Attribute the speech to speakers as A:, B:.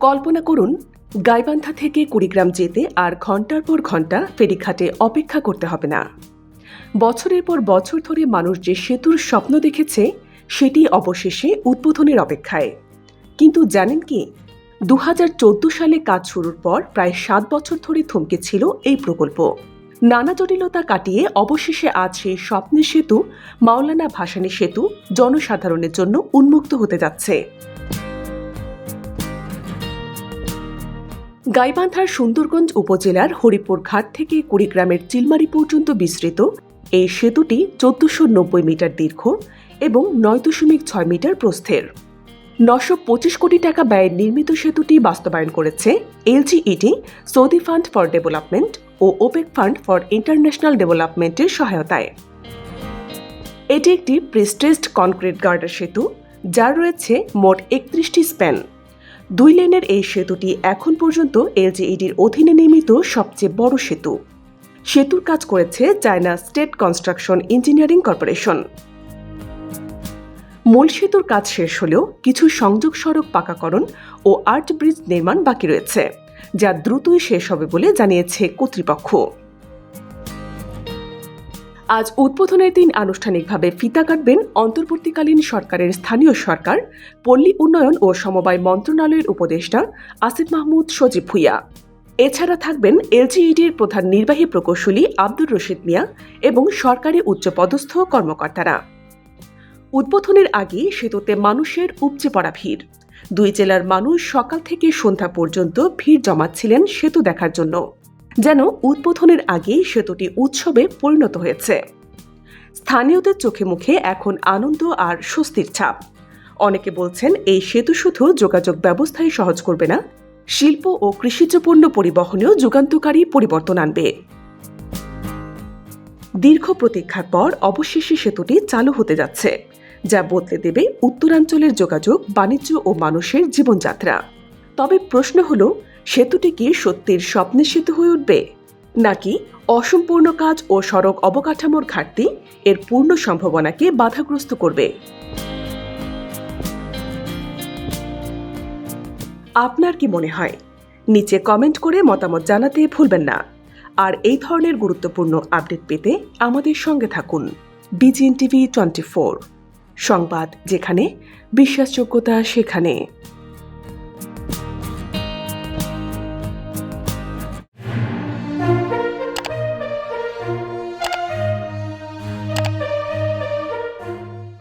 A: কল্পনা করুন, গাইবান্ধা থেকে কুড়িগ্রাম যেতে আর ঘণ্টার পর ঘণ্টা ফেরিঘাটে অপেক্ষা করতে হবে না। বছরের পর বছর ধরে মানুষ যে সেতুর স্বপ্ন দেখেছে, সেটি অবশেষে উদ্বোধনের অপেক্ষায়। কিন্তু জানেন কি দু হাজার চোদ্দ সালে কাজ শুরুর পর প্রায় সাত বছর ধরে থমকে ছিল এই প্রকল্প। নানা জটিলতা কাটিয়ে অবশেষে আজ সেই স্বপ্নের সেতু, মাওলানা ভাসানী সেতু, জনসাধারণের জন্য উন্মুক্ত হতে যাচ্ছে। গাইবান্ধার সুন্দরগঞ্জ উপজেলার হরিপুর ঘাট থেকে কুড়িগ্রামের চিলমারি পর্যন্ত বিস্তৃত। এই সেতুটি চোদ্দশো নব্বই মিটার দীর্ঘ এবং নয় দশমিক ছয় মিটার প্রস্থের। নশো পঁচিশ কোটি টাকা ব্যয়ে নির্মিত সেতুটি বাস্তবায়ন করেছে LGED Saudi fund for development O OPEC fund for international ডেভেলপমেন্টের সহায়তায়। এটি একটি প্রিস্টেসড কনক্রিট গার্ডার সেতু, যার রয়েছে মোট একত্রিশটি স্প্যান। দুই লেনের এই সেতুটি এখন পর্যন্ত এলজিইডির অধীনে নির্মিত সবচেয়ে বড় সেতু। সেতুর কাজ করেছে China state construction engineering corporation. মূল সেতুর কাজ শেষ হলেও কিছু সংযোগ সড়ক পাকাকরণ ও আর্ট ব্রিজ নির্মাণ বাকি রয়েছে, যা দ্রুতই শেষ হবে বলে জানিয়েছে কর্তৃপক্ষ। আজ উদ্বোধনের দিন আনুষ্ঠানিকভাবে ফিতা কাটবেন অন্তর্বর্তীকালীন সরকারের স্থানীয় সরকার, পল্লী উন্নয়ন ও সমবায় মন্ত্রণালয়ের উপদেষ্টা আসিফ মাহমুদ সজীব ভুইয়া। এছাড়া থাকবেন এলজিইডির প্রধান নির্বাহী প্রকৌশলী আব্দুর রশিদ মিয়া এবং সরকারি উচ্চপদস্থ কর্মকর্তারা। উদ্বোধনের আগে সেতুতে মানুষের উপচে পড়া ভিড়। দুই জেলার মানুষ সকাল থেকে সন্ধ্যা পর্যন্ত ভিড় জমাচ্ছিলেন সেতু দেখার জন্য। যেন উদ্বোধনের আগেই সেতুটি উৎসবে পরিণত হয়েছে। স্থানীয়দের চোখে মুখে এখন আনন্দ আর স্বস্তির ছাপ। অনেকে বলছেন এই সেতু শুধু যোগাযোগ ব্যবস্থাই সহজ করবে না, শিল্প ও কৃষিজ পণ্য পরিবহনেও যুগান্তকারী পরিবর্তন আনবে। দীর্ঘ প্রতীক্ষার পর অবশেষে সেতুটি চালু হতে যাচ্ছে, যা বদলে দেবে উত্তরাঞ্চলের যোগাযোগ, বাণিজ্য ও মানুষের জীবনযাত্রা। তবে প্রশ্ন হল সেতুটি কি সত্যির স্বপ্নের সেতু হয়ে উঠবে? নাকি অসম্পূর্ণ কাজ ও সড়ক অবকাঠামোর ঘাটতি এর পূর্ণ সম্ভাবনাকে বাধাগ্রস্ত করবে? আপনার কি মনে হয়? নিচে কমেন্ট করে মতামত জানাতে ভুলবেন না। আর এই ধরনের গুরুত্বপূর্ণ আপডেট পেতে আমাদের সঙ্গে থাকুন। বিজিএন টিভি টোয়েন্টি সংবাদ যেখানে, বিশ্বাসযোগ্যতা সেখানে।